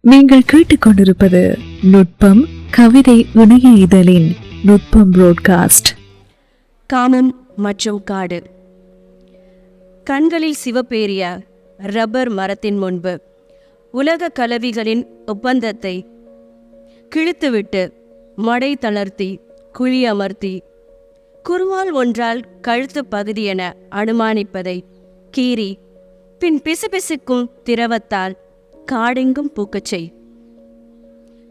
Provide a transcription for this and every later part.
நீங்கள் கேட்டுக்கொண்டிருப்பது நுட்பம் கவிதை இணைய இதழின் நுட்பம் புரோட்காஸ்ட் காமம் மற்றும் காடு. கண்களில் சிவப்பேறிய ரப்பர் மரத்தின் முன்பு உலக கலவிகளின் ஒப்பந்தத்தை கிழித்துவிட்டு மடை தளர்த்தி குழி அமர்த்தி குருவால் ஒன்றால் கழுத்து பகுதி என அனுமானிப்பதை கீறி பின் பிசுபிசுக்கும் திரவத்தால் காடெங்கும் பூக்கச் செய்.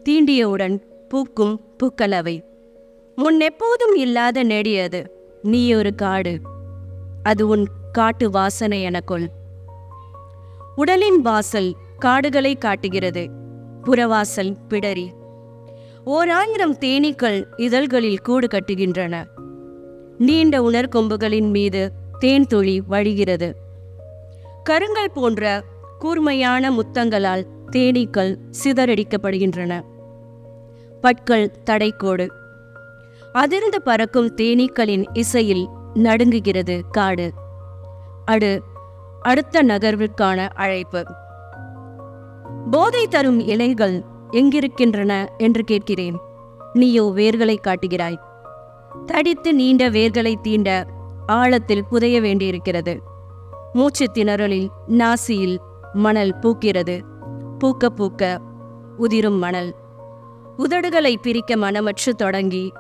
தீண்டியவுடன் பூக்கும் பூக்களவை. முன் எப்போதும் இல்லாத நெடியது. நீ ஒரு காடு. அது உன் காட்டு வாசனை எனக்குள் உடலின் வாசல் காடுகளை காட்டுகிறது. புறவாசல் பிடரி. ஓர் ஆயிரம் தேனீக்கள் இதழ்களில் கூடு கட்டுகின்றன. நீண்ட உணர்கொம்புகளின் மீது தேன் துளி வழிகிறது. கருங்கல் போன்ற கூர்மையான முத்தங்களால் தேனீக்கள் சிதறடிக்கப்படுகின்றன. பட்கள் தடைக்கோடு. அதிர்ந்து பறக்கும் தேனீக்களின் இசையில் நடுங்குகிறது காடு. அடு அடுத்த நகர்விற்கான அழைப்பு. போதை தரும் இலைகள் எங்கிருக்கின்றன என்று கேட்கிறேன். நீயோ வேர்களை காட்டுகிறாய். தடித்து நீண்ட வேர்களை தீண்ட ஆழத்தில் புதைய வேண்டியிருக்கிறது. மூச்சு திணறலில் நாசியில் மணல் பூக்கிறது. பூக்க பூக்க உதிரும் மணல். உதடுகளை பிரிக்க மனமற்று தொடங்கி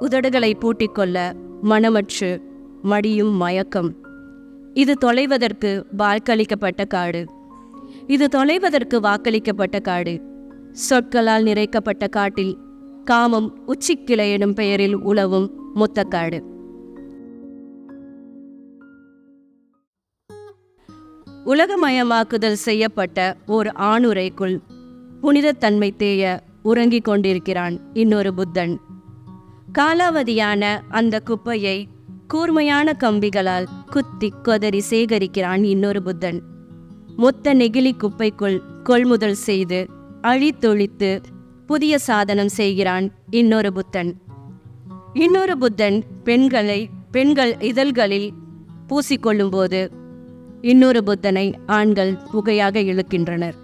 உதடுகளை பூட்டிக்கொள்ள மனமற்று மடியும் மயக்கம். இது தொலைவதற்கு வாக்களிக்கப்பட்ட காடு. இது தொலைவதற்கு வாக்களிக்கப்பட்ட காடு. சொற்களால் நிறைக்கப்பட்ட காட்டில் காமம் உச்சிக்கிளை எனும் பெயரில் உழவும் முத்தக்காடு. உலகமயமாக்குதல் செய்யப்பட்ட ஓர் ஆணுரைக்குள் புனிதத்தன்மை தேய உறங்கிக் கொண்டிருக்கிறான் இன்னொரு புத்தன். காலாவதியான அந்த குப்பையை கூர்மையான கம்பிகளால் குத்தி கொதறி சேகரிக்கிறான் இன்னொரு புத்தன். மொத்த நெகிழி குப்பைக்குள் கொள்முதல் செய்து அழித்தொழித்து புதிய சாதனம் செய்கிறான் இன்னொரு புத்தன். இன்னொரு புத்தன் பெண்களை பெண்கள் இதழ்களில் பூசிக்கொள்ளும்போது இன்னொரு புத்தனை ஆண்கள் புகையாக இழுக்கின்றனர்.